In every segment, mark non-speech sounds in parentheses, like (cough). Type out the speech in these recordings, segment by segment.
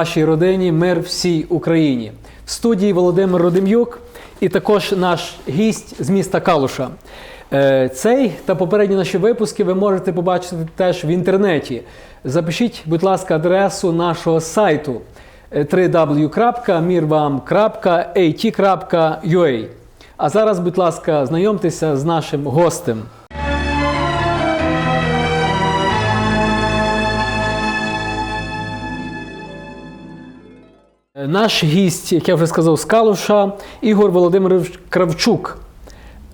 мир вашій родині, мир всій Україні. В студії Володимир Родим'юк і також наш гість з міста Калуша. Е, Цей та попередні наші випуски ви можете побачити теж в інтернеті. Запишіть, будь ласка, адресу нашого сайту е, www.mirvam.at.ua. А зараз, будь ласка, знайомтеся з нашим гостем. Наш гість, як я вже сказав, з Калуша, Ігор Володимирович Кравчук,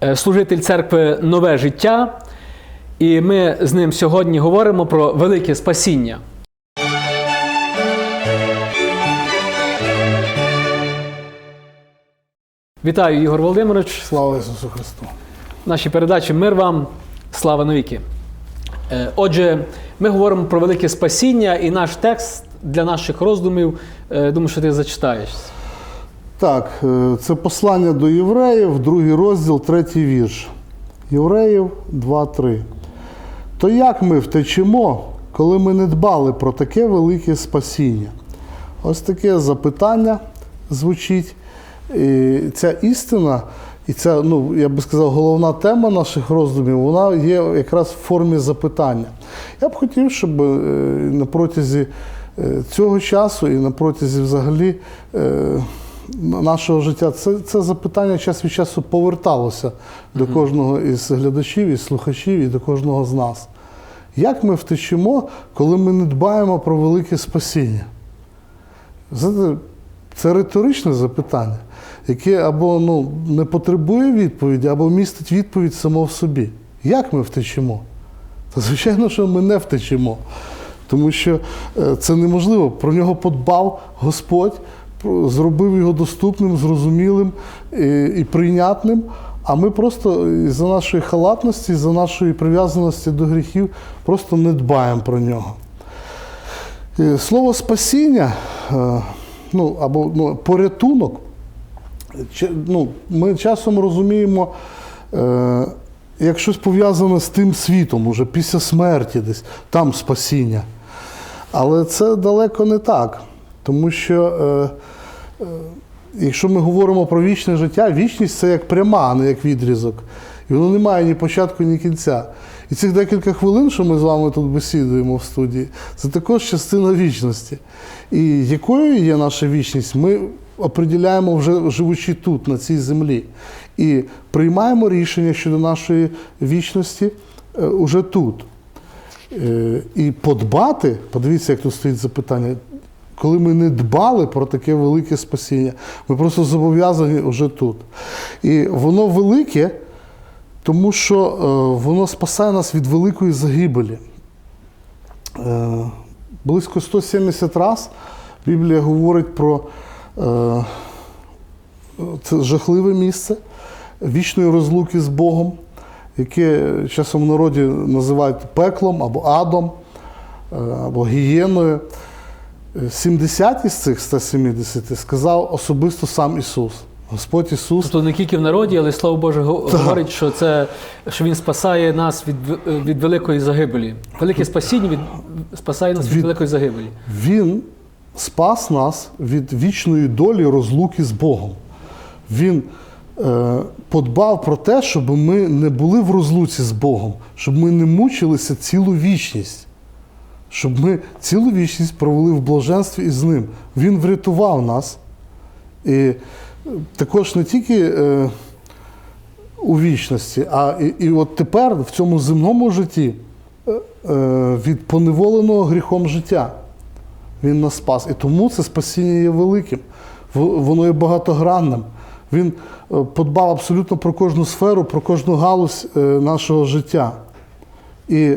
е, служитель церкви Нове життя. І ми з ним сьогодні говоримо про велике спасіння. Вітаю, Ігор Володимирович. Слава Ісусу Христу! В нашій передачі Мир вам, слава навіки. Е, Отже, ми говоримо про велике спасіння, і наш текст для наших роздумів, е, думаю, що ти зачитаєш. Так, е, це послання до євреїв, другий розділ, третій вірш. Євреїв 2.3. То як ми втечемо, коли ми не дбали про таке велике спасіння? Ось таке запитання звучить. І ця істина, і ця, ну, я би сказав, головна тема наших роздумів, вона є якраз в формі запитання. Я б хотів, щоб е, на протязі цього часу і на протязі взагалі е, нашого життя це, це запитання час від часу поверталося до кожного із глядачів, і слухачів, і до кожного з нас. Як ми втечемо, коли ми не дбаємо про велике спасіння? Знаєте, це риторичне запитання, яке або ну, не потребує відповіді, або містить відповідь само в собі. Як ми втечемо? Та звичайно, що ми не втечемо. Тому що е, це неможливо. Про нього подбав Господь, зробив його доступним, зрозумілим і, прийнятним. А ми просто за нашої халатності, за нашої прив'язаності до гріхів просто не дбаємо про нього. Е, Слово спасіння, е, ну або ну, порятунок, ну, ми часом розуміємо як щось пов'язане з тим світом, уже після смерті, десь там спасіння. Але це далеко не так. Тому що е, е, якщо ми говоримо про вічне життя, вічність це як пряма, а не як відрізок. І воно не має ні початку, ні кінця. І цих декілька хвилин, що ми з вами тут бесідуємо в студії, це також частина вічності. І якою є наша вічність, ми определяємо вже живучи тут, на цій землі. І приймаємо рішення щодо нашої вічності е, уже тут. Е, І подбати, подивіться, як тут стоїть запитання. Коли ми не дбали про таке велике спасіння, ми просто зобов'язані вже тут. І воно велике, тому що е, воно спасає нас від великої загибелі. Е, близько 170 раз Біблія говорить про це жахливе місце вічної розлуки з Богом, яке часом в народі називають пеклом або адом, е, або гієною. Е, 70 із цих 170 сказав особисто сам Ісус. Господь Ісус Тобто не тільки в народі, але Слово Боже говорить, що це що Він спасає нас від, від великої загибелі. Велике спасіння від, спасає нас від, Від- великої загибелі. Він спас нас від вічної долі розлуки з Богом. Він е, подбав про те, щоб ми не були в розлуці з Богом, щоб ми не мучилися цілу вічність, щоб ми цілу вічність провели в блаженстві із ним. Він врятував нас. І е, також не тільки е, у вічності, а і, і от тепер в цьому земному житті е, е, від поневоленого гріхом життя. Він нас спас. І тому це спасіння є великим. Воно є багатогранним. Він е, подбав абсолютно про кожну сферу, про кожну галузь е, нашого життя. І е,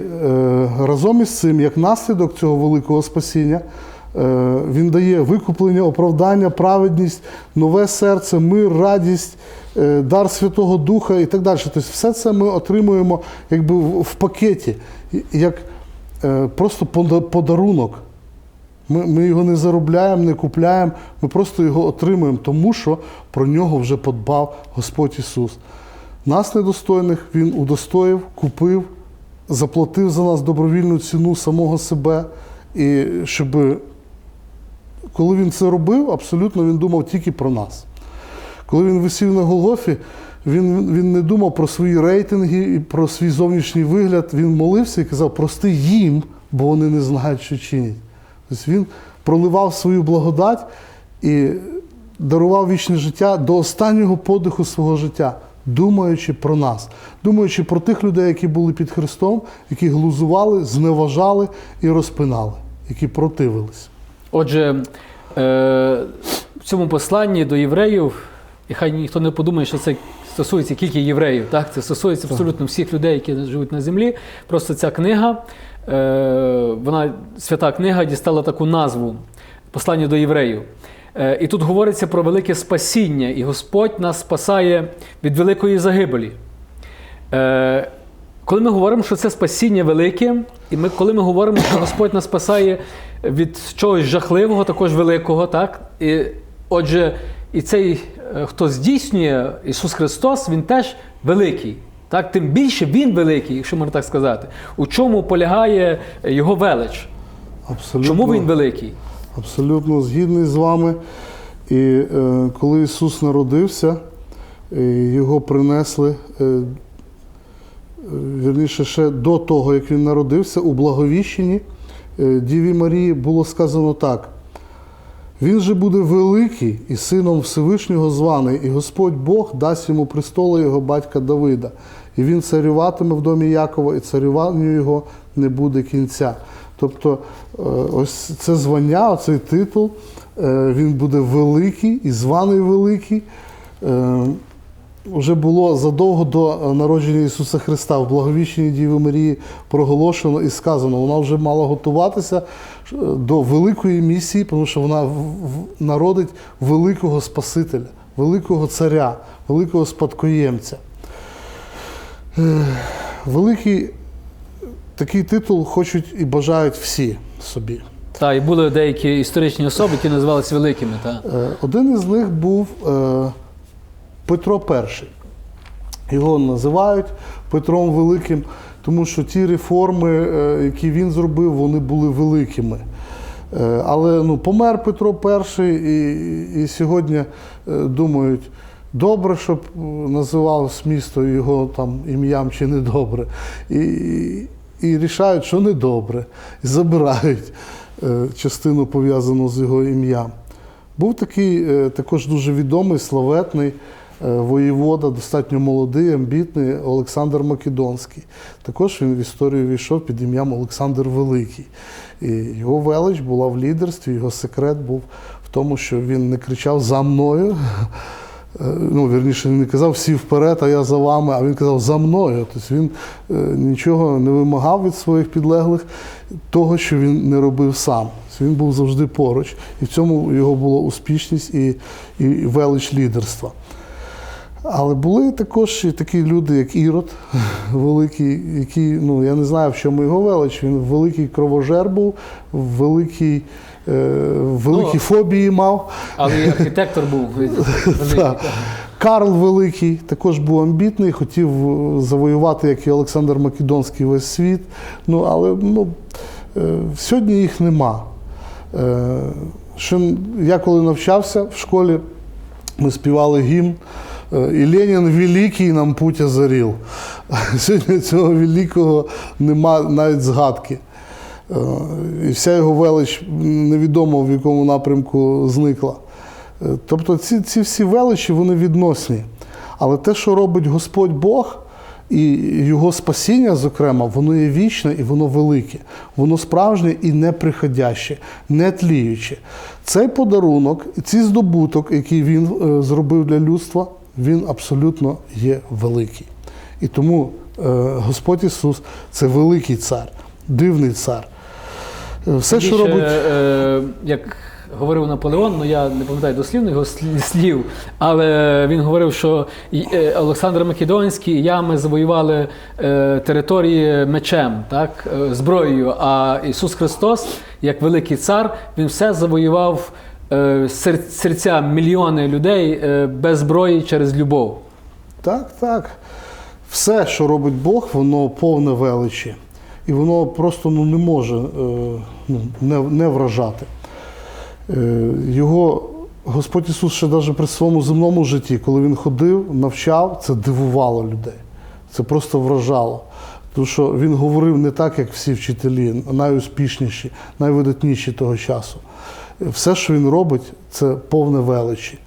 разом із цим, як наслідок цього великого спасіння, він дає викуплення, оправдання, праведність, нове серце, мир, радість, дар Святого Духа і так далі. Тобто все це ми отримуємо якби в, пакеті, як просто пода- подарунок. Ми, ми його не заробляємо, не купляємо, ми просто його отримуємо, тому що про нього вже подбав Господь Ісус. Нас недостойних Він удостоїв, купив, заплатив за нас добровільну ціну самого себе, і щоб коли він це робив, абсолютно він думав тільки про нас. Коли він висів на Голгофі, він, він не думав про свої рейтинги і про свій зовнішній вигляд. Він молився і казав, прости їм, бо вони не знають, що чинять. Тобто він проливав свою благодать і дарував вічне життя до останнього подиху свого життя, думаючи про нас, думаючи про тих людей, які були під Христом, які глузували, зневажали і розпинали, які противились. Отже, е, в цьому посланні до євреїв, і хай ніхто не подумає, що це стосується тільки євреїв. Так? Це стосується абсолютно всіх людей, які живуть на землі. Просто ця книга, вона свята книга дістала таку назву Послання до євреїв. Е, і тут говориться про велике спасіння, і Господь нас спасає від великої загибелі. Е, коли ми говоримо, що це спасіння велике, і ми, коли ми говоримо, що Господь нас спасає від чогось жахливого, також великого, так? І, отже, і цей, е, хто здійснює Ісус Христос, Він теж великий. Так? Тим більше Він великий, якщо можна так сказати. У чому полягає Його велич? Абсолютно. Чому Він великий? Абсолютно згідний з вами. І е, коли Ісус народився, е, його принесли, е, е, вірніше, ще до того, як він народився, у Благовіщенні е, Діві Марії було сказано так. Він же буде великий і сином Всевишнього званий, і Господь Бог дасть йому престолу його батька Давида. І він царюватиме в домі Якова, і царюванню його не буде кінця. Тобто, е, ось це звання, цей титул, е, він буде великий і званий великий. Е, Вже було задовго до народження Ісуса Христа в Благовіщенні Діви Марії проголошено і сказано, вона вже мала готуватися до великої місії, тому що вона народить великого Спасителя, великого царя, великого спадкоємця. Великий такий титул хочуть і бажають всі собі. Та, і були деякі історичні особи, які називалися великими. Та. Е, Один із них був е, Петро І. Його називають Петром Великим, тому що ті реформи, е, які він зробив, вони були великими. Але ну, помер Петро І, і, і сьогодні думають, добре, щоб е, називалось місто його там ім'ям чи не добре. І, і, рішають, що не добре, і забирають е, частину пов'язану з його ім'ям. Був такий е, також дуже відомий, славетний воєвода, достатньо молодий, амбітний Олександр Македонський. Також він в історію війшов під ім'ям Олександр Великий. І його велич була в лідерстві, його секрет був в тому, що він не кричав за мною. Е, Ну, вірніше, він не казав всі вперед, а я за вами, а він казав за мною. Тобто він е, нічого не вимагав від своїх підлеглих, того, що він не робив сам. Тобто Він був завжди поруч, і в цьому його була успішність і, і велич лідерства. Але були також і такі люди, як Ірод, (laughs) великий, який, ну я не знаю, в чому його велич. Він великий кровожер був, великий, великі Ну, фобії мав. Але і архітектор був (laughs) великий. Карл Великий також був амбітний, хотів е, завоювати, як і Олександр Македонський, весь світ. Ну, але ну, е, сьогодні їх нема. Е, я коли навчався в школі, ми співали гімн. е, І Ленін великий нам путь озарів. (laughs) Сьогодні цього великого нема навіть згадки. Е, І вся його велич невідомо в якому напрямку зникла. Е, Тобто ці, ці всі величі вони відносні. Але те, що робить Господь Бог і його спасіння, зокрема, воно є вічне і воно велике. Воно справжнє і неприходяще, не тліюче. Цей подарунок, цей здобуток, який він е, зробив для людства, він абсолютно є великий. І тому Господь Ісус це великий цар, дивний цар. Е, Все, що Більше, робить. е, як говорив Наполеон, ну я не пам'ятаю дослівно його слів, але він говорив, що е, Олександр Македонський і я ми завоювали е, території мечем, так, зброєю. А Ісус Христос, як великий цар, він все завоював е, серця мільйони людей е, без зброї через любов. Так, так. Все, що робить Бог, воно повне величі. І воно просто ну, не може е, ну, не, не вражати. Е, Його Господь Ісус ще навіть при своєму земному житті, коли Він ходив, навчав, це дивувало людей. Це просто вражало. Тому що він говорив не так, як всі вчителі, найуспішніші, найвидатніші того часу. Все, що він робить, це повне величі.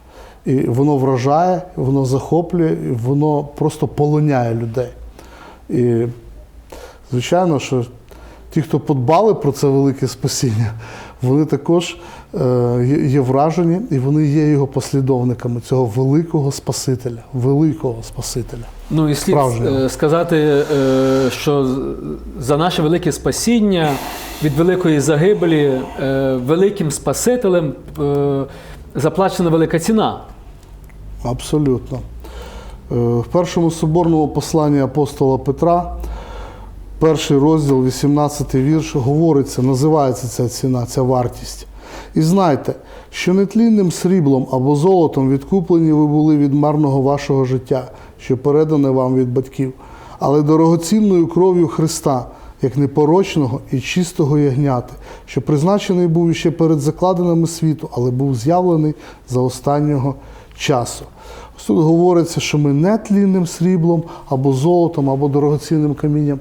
І воно вражає, воно захоплює, воно просто полоняє людей. І звичайно, що ті, хто подбали про це велике спасіння, вони також е, є- вражені і вони є його послідовниками цього великого Спасителя, великого Спасителя. Ну і слід Справжнього. е, сказати, е, що за наше велике спасіння від великої загибелі великим Спасителем заплачена велика ціна. Абсолютно. В першому соборному посланні апостола Петра, перший розділ, 18 вірш, говориться, називається ця ціна, ця вартість. І знайте, що нетлінним сріблом або золотом відкуплені ви були від марного вашого життя, що передане вам від батьків, але дорогоцінною кров'ю Христа, як непорочного і чистого ягняти, що призначений був іще перед закладинами світу, але був з'явлений за останнього часу. Ось тут говориться, що ми не тлінним сріблом або золотом, або дорогоцінним камінням,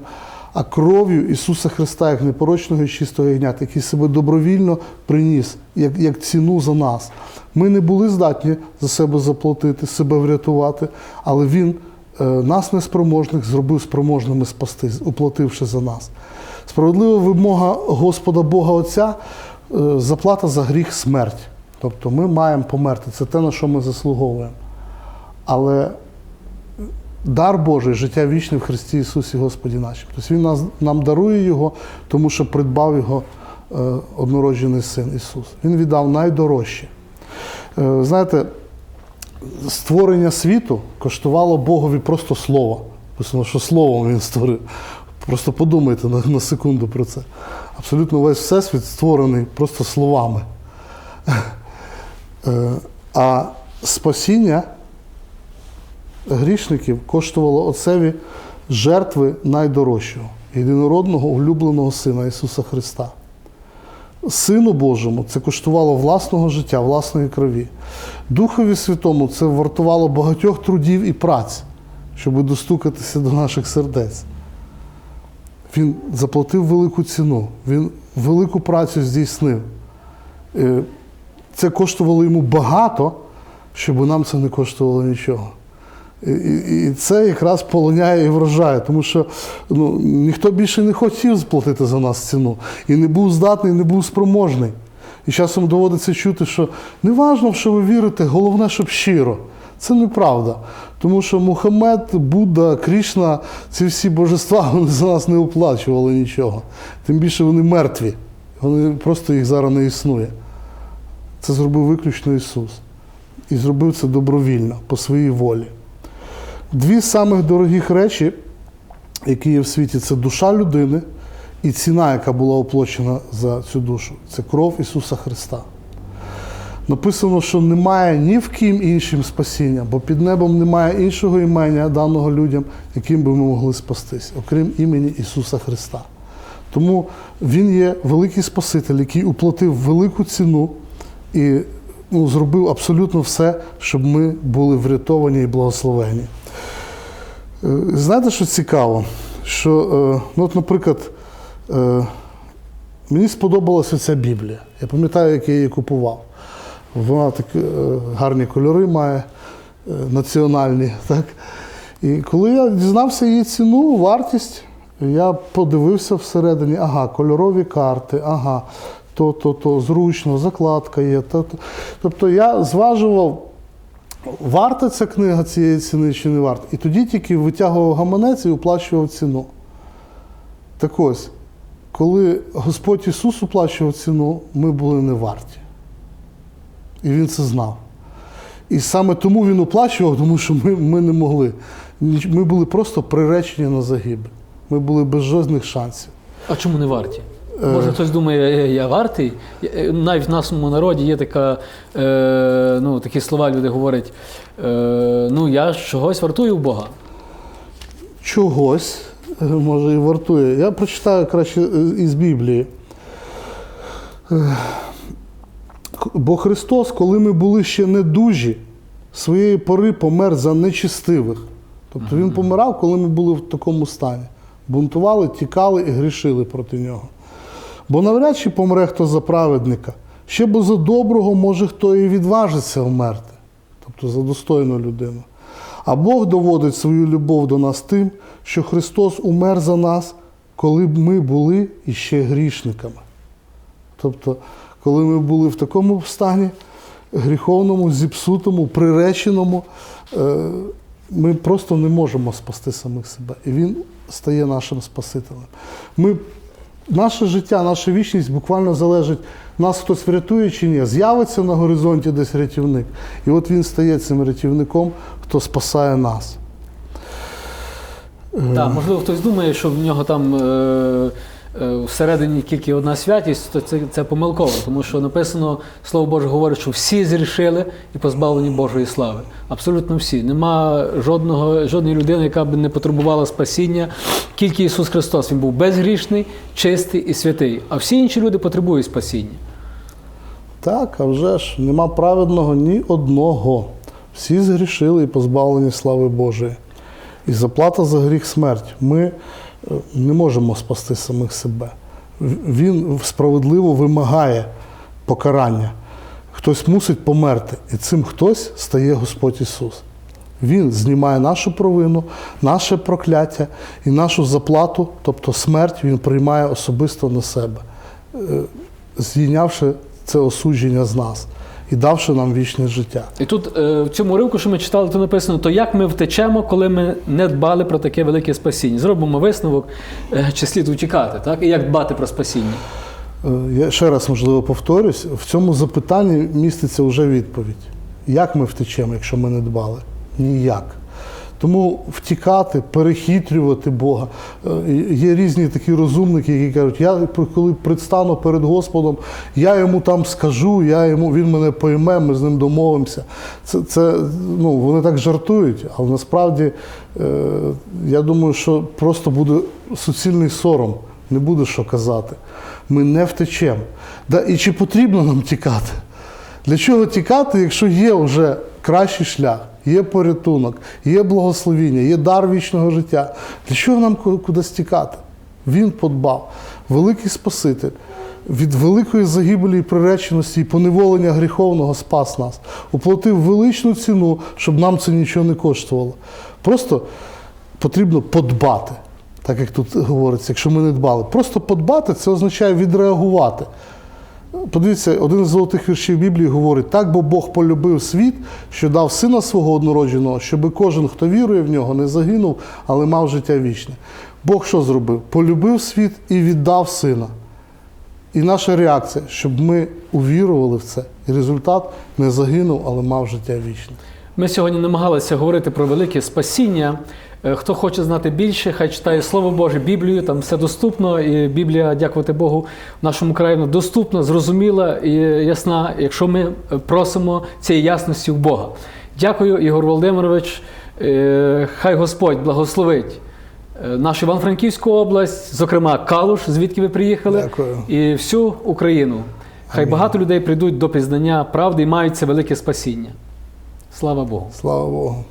а кров'ю Ісуса Христа, як непорочного і чистого ягнята, який себе добровільно приніс, як, як ціну за нас. Ми не були здатні за себе заплатити, себе врятувати, але Він е, нас неспроможних зробив спроможними спасти, уплативши за нас. Справедлива вимога Господа Бога Отця е, заплата за гріх смерть. Тобто ми маємо померти. Це те, на що ми заслуговуємо. Але дар Божий, життя вічне в Христі Ісусі Господі нашим. Тобто Він нас, нам дарує Його, тому що придбав Його е, однороджений син Ісус. Він віддав найдорожче. Е, знаєте, створення світу коштувало Богові просто слово. Писано, що словом він створив. Просто подумайте на, на секунду про це. Абсолютно весь всесвіт створений просто словами. Е, А спасіння грішників коштувало Отцеві жертви найдорожчого, єдинородного улюбленого Сина Ісуса Христа. Сину Божому це коштувало власного життя, власної крові. Духові Святому це вартувало багатьох трудів і праць, щоб достукатися до наших сердець. Він заплатив велику ціну, він велику працю здійснив. Е, Це коштувало йому багато, щоб нам це не коштувало нічого. І, і, і це якраз полоняє і вражає, тому що ну, ніхто більше не хотів сплатити за нас ціну. І не був здатний, не був спроможний. І часом доводиться чути, що не важно, в що ви вірите, головне, щоб щиро. Це неправда. Тому що Мухаммед, Будда, Крішна, ці всі божества (laughs) вони за нас не оплачували нічого. Тим більше вони мертві. Вони просто їх зараз не існує. Це зробив виключно Ісус. І зробив це добровільно, по своїй волі. Дві самих дорогих речі, які є в світі, це душа людини і ціна, яка була оплачена за цю душу. Це кров Ісуса Христа. Написано, що немає ні в ким іншим спасіння, бо під небом немає іншого імення даного людям, яким би ми могли спастись, окрім імені Ісуса Христа. Тому Він є великий Спаситель, який уплатив велику ціну і ну, зробив абсолютно все, щоб ми були врятовані і благословені. Е, Знаєте, що цікаво? Що, е, ну, от, наприклад, е, мені сподобалася ця Біблія. Я пам'ятаю, як я її купував. Вона такі гарні кольори має, національні. (laughs) Так? І коли я дізнався її ціну, вартість, я подивився всередині, ага, кольорові карти, ага, то, то, то, зручно, закладка є. То, то. Тобто я зважував, варта ця книга цієї ціни чи не варта. І тоді тільки витягував гаманець і оплачував ціну. Так ось, коли Господь Ісус оплачував ціну, ми були не варті. І Він це знав. І саме тому він оплачував, тому що ми, ми не могли. Ми були просто приречені на загибель. Ми були без жодних шансів. А чому не варті? Може, хтось думає, я, вартий. Е, Навіть в нашому народі є така, е, ну, такі слова, люди говорять: е, ну, я чогось вартую у Бога. Чогось, е, може, і вартує. Я прочитаю краще е, із Біблії. Е, Бо Христос, коли ми були ще недужі, своєї пори помер за нечистивих. Тобто Він помирав, коли ми були в такому стані. Бунтували, тікали і грішили проти нього. Бо навряд чи помре хто за праведника. Ще бо за доброго може хто і відважиться вмерти, тобто за достойну людину. А Бог доводить свою любов до нас тим, що Христос умер за нас, коли б ми були іще грішниками. Тобто, коли ми були в такому стані гріховному, зіпсутому, приреченому, е, ми просто не можемо спасти самих себе. І Він стає нашим Спасителем. Ми, наше життя, наша вічність буквально залежить, нас хтось врятує чи ні. З'явиться на горизонті десь рятівник. І от він стає цим рятівником, хто спасає нас. Так, можливо, хтось думає, що в нього там е, всередині тільки одна святість, то це, це помилково, тому що написано, Слово Боже говорить, що всі зрішили і позбавлені Божої слави. Абсолютно всі. Нема жодного, жодної людини, яка б не потребувала спасіння. Тільки Ісус Христос Він був безгрішний, чистий і святий. А всі інші люди потребують спасіння. Так, а вже ж нема праведного ні одного. Всі згрішили і позбавлені слави Божої. І заплата за гріх смерть. Ми е, не можемо спасти самих себе. Він справедливо вимагає покарання. Хтось мусить померти, і цим хтось стає Господь Ісус. Він знімає нашу провину, наше прокляття і нашу заплату, тобто смерть, Він приймає особисто на себе, е, зійнявши це осудження з нас і давши нам вічне життя. І тут е, в цьому ривку, що ми читали, то написано, то як ми втечемо, коли ми не дбали про таке велике спасіння. Зробимо висновок, е, чи слід утікати, так? І як дбати про спасіння. Е, Я ще раз, можливо, повторюсь, в цьому запитанні міститься вже відповідь. Як ми втечемо, якщо ми не дбали? Ніяк. Тому втікати, перехитрювати Бога. Е, Є різні такі розумники, які кажуть, я коли предстану перед Господом, я йому там скажу, я йому, він мене пойме, ми з ним домовимося. Це, це, ну, вони так жартують, але насправді е, я думаю, що просто буде суцільний сором, не буде що казати. Ми не втечемо. Да, і чи потрібно нам тікати? Для чого тікати, якщо є вже кращий шлях, є порятунок, є благословіння, є дар вічного життя? Для чого нам ку- кудись тікати? Він подбав. Великий Спаситель від великої загибелі і приреченості і поневолення гріховного спас нас, уплатив величну ціну, щоб нам це нічого не коштувало. Просто потрібно подбати, так як тут говориться, якщо ми не дбали. Просто подбати це означає відреагувати. Подивіться, один з золотих віршів Біблії говорить: так, бо Бог полюбив світ, що дав сина свого однородженого, щоби кожен, хто вірує в нього, не загинув, але мав життя вічне. Бог що зробив? Полюбив світ і віддав сина. І наша реакція, щоб ми увірували в це. І результат не загинув, але мав життя вічне. Ми сьогодні намагалися говорити про велике спасіння. Е, Хто хоче знати більше, хай читає Слово Боже, Біблію, там все доступно. І Біблія, дякувати Богу, в нашому краї вона доступна, зрозуміла і ясна, якщо ми просимо цієї ясності в Бога. Дякую, Ігор Володимирович. Е, Хай Господь благословить е, нашу Івано-Франківську область, зокрема Калуш, звідки ви приїхали, Дякую. і всю Україну. Хай багато людей прийдуть до пізнання правди і мають це велике спасіння. Слава Богу. Слава Богу.